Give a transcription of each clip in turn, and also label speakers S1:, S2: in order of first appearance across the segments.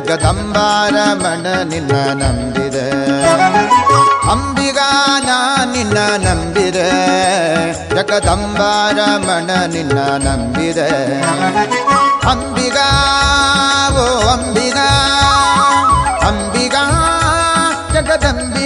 S1: ಜಗದಂಬಾರಮಣ ನಿನ್ನ ನಂಬಿದೆ. ಅಂಬಿಗಾ ನಿನ್ನ ನಂಬಿದೆ. ಜಗದಂಬಾರಮಣ ನಿನ್ನ ನಂಬಿದೆ. ಅಂಬಿಗಾ ಓ ಅಂಬಿಗಾ ಅಂಬಿಗಾ ಜಗದಂಬಿಗ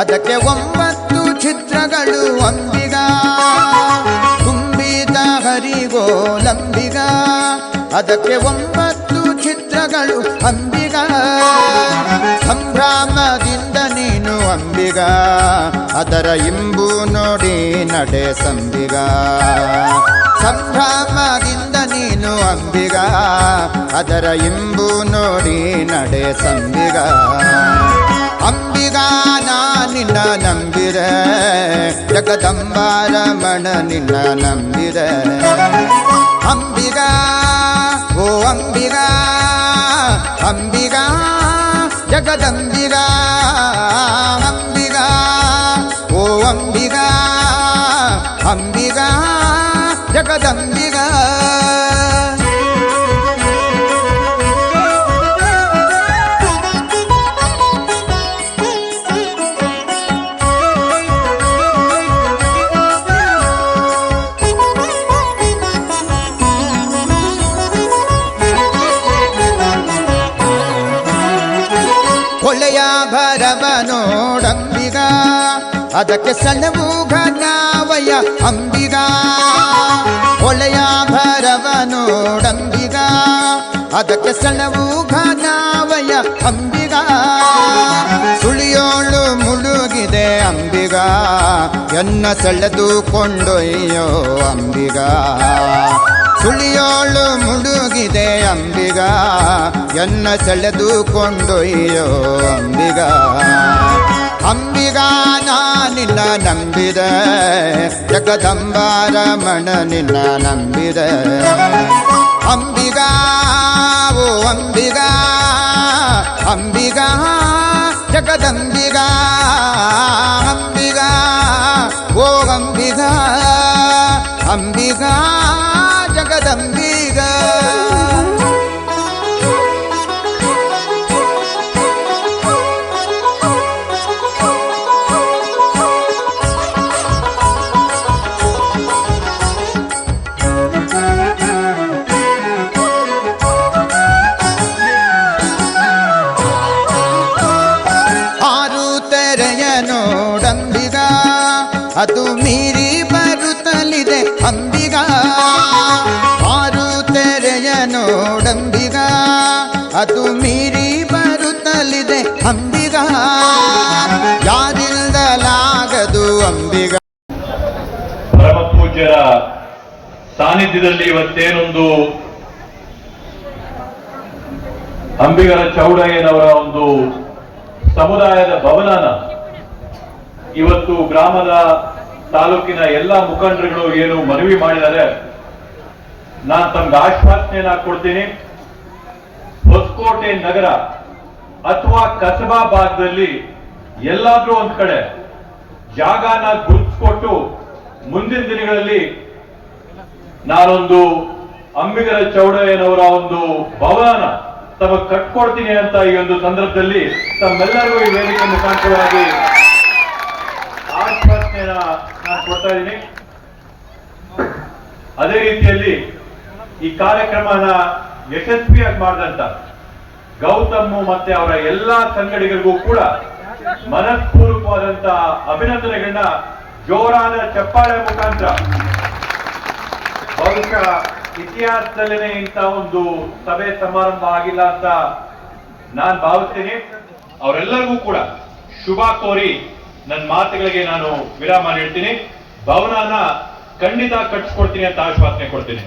S1: ಅದಕ್ಕೆ ಒಂಬತ್ತು ಚಿತ್ರಗಳು ಅಂಬಿಗ ತುಂಬಿದ ಹರಿಗೋಲಂಬಿಗ ಅದಕ್ಕೆ ಒಂಬತ್ತು ಚಿತ್ರಗಳು ಅಂಬಿಗ ಸಂಭ್ರಮದಿಂದ ನೀನು ಅಂಬಿಗ ಅದರ ಇಂಬು ನೋಡಿ ನಡೆ ಸಂಬಿಗ ಸಂಭ್ರಮದಿಂದ ನೀನು ಅಂಬಿಗ ಅದರ ಇಂಬು ನೋಡಿ ನಡೆ ಸಂಬಿಗ ಅಂಬಿಗ ನಾ ನಿನ್ನ ನಂಬಿರೆ ಜಗದಂಬಾರಮಣ ನಿನ್ನ ನಂಬಿರೆ ಅಂಬಿಗ ಓ ಅಂಬಿಗ ಅಂಬಿಗ ಜಗದಂಬಿಗ ಅಂಬಿಗ ಓ ಅಂಬಿಗ ಅಂಬಿಗ ಜಗದಂಬಿಗ ಭರವ ನೋಡಂಬಿಗ ಅದಕ್ಕೆ ಸಣ್ಣವು ಘನಾವಯ ಅಂಬಿಗ. ಒಳೆಯ ಭರವ ನೋಡಂಬಿಗ ಅದಕ್ಕೆ ಸಣ್ಣವು ಘನಾವಯ ಅಂಬಿಗ. ಸುಳಿಯೋಳು ಮುಳುಗಿದೆ ಅಂಬಿಗ. ಎನ್ನ ಸೆಳೆದು ಕೊಂಡೊಯ್ಯೋ ಅಂಬಿಗ. ಸುಳಿಯೋಳು ಮುಳುಗಿದೆ ಅಂಬಿಗ. ಎನ್ನ ಸೆಳೆದು ಕೊಂಡೊಯ್ಯೋ ಅಂಬಿಗ ಅಂಬಿಗ ನಾ ನಿನ್ನ ನಂಬಿದೆ ಜಗದಂಬಾರಮಣ ನಿನ್ನ ನಂಬಿದೆ ಅಂಬಿಗ ಓ ಅಂಬಿಗ ಅಂಬಿಗ ಜಗದಂಬಿಗ ಅಂಬಿಗ ಓ ಅಂಬಿಗ ಅಂಬಿಗ ಜಗದಂಬಿಗ ತೆರೆಯ ನೋಡಂಬಿಗ ಅದು ಮೀರಿ ಬರುತ್ತಲಿದೆ ಅಂಬಿಗ. ಆರು ತೆರೆಯ ಅದು ಮೀರಿ ಬರುತ್ತಲಿದೆ ಅಂಬಿಗ. ಯಾರಿಲ್ಲಲಾಗದು ಅಂಬಿಗ.
S2: ಪರಮ ಪೂಜ್ಯರ ಸಾನ್ನಿಧ್ಯದಲ್ಲಿ ಇವತ್ತೇನೊಂದು ಅಂಬಿಗರ ಚೌಡಯ್ಯನವರ ಒಂದು ಸಮುದಾಯದ ಭವನನ ಇವತ್ತು ಗ್ರಾಮದ ತಾಲೂಕಿನ ಎಲ್ಲ ಮುಖಂಡರುಗಳು ಏನು ಮನವಿ ಮಾಡಿದ್ದಾರೆ, ನಾನು ತಮ್ಗೆ ಆಶ್ವಾಸನೆಯನ್ನ ಕೊಡ್ತೀನಿ. ಹೊಸಕೋಟೆ ನಗರ ಅಥವಾ ಕಸಬಾ ಭಾಗದಲ್ಲಿ ಎಲ್ಲಾದ್ರೂ ಒಂದ್ ಕಡೆ ಜಾಗನ ಗುರುತಿಸ್ಕೊಟ್ಟು ಮುಂದಿನ ದಿನಗಳಲ್ಲಿ ನಾನೊಂದು ಅಂಬಿಗರ ಚೌಡಯ್ಯನವರ ಒಂದು ಭವನ ತಮಗೆ ಕಟ್ಕೊಡ್ತೀನಿ ಅಂತ ಈ ಒಂದು ಸಂದರ್ಭದಲ್ಲಿ ತಮ್ಮೆಲ್ಲರಿಗೂ ಈ ವೇದಿಕೆ ಮುಖಾಂತರವಾಗಿ ಆಶ್ವಾಸನೆಯನ್ನ ನಾನು ಕೊಡ್ತಾ ಇದ್ದೀನಿ. ಅದೇ ರೀತಿಯಲ್ಲಿ ಈ ಕಾರ್ಯಕ್ರಮನ ಯಶಸ್ವಿಯಾಗಿ ಮಾಡಿದಂತ ಗೌತಮ್ ಮತ್ತೆ ಅವರ ಎಲ್ಲಾ ಸಂಗಡಿಗರಿಗೂ ಕೂಡ ಮನಸ್ಪೂರ್ವಕವಾದಂತ ಅಭಿನಂದನೆಗಳನ್ನ ಜೋರಾದ ಚಪ್ಪಾಳೆ ಮುಖಾಂತರ ಬಹುಶಃ ಇತಿಹಾಸದಲ್ಲಿನೇ ಇಂಥ ಒಂದು ಸಭೆ ಸಮಾರಂಭ ಆಗಿಲ್ಲ ಅಂತ ನಾನ್ ಭಾವಿಸ್ತೀನಿ. ಅವರೆಲ್ಲರಿಗೂ ಕೂಡ ಶುಭ ಕೋರಿ ನನ್ನ ಮಾತುಗಳಿಗೆ ನಾನು ವಿರಾಮ ನೀಡ್ತೀನಿ. ಭವನನ ಖಂಡಿತ ಕಟ್ಸ್ಕೊಡ್ತೀನಿ ಅಂತ ಆಶ್ವಾಸನೆ ಕೊಡ್ತೀನಿ.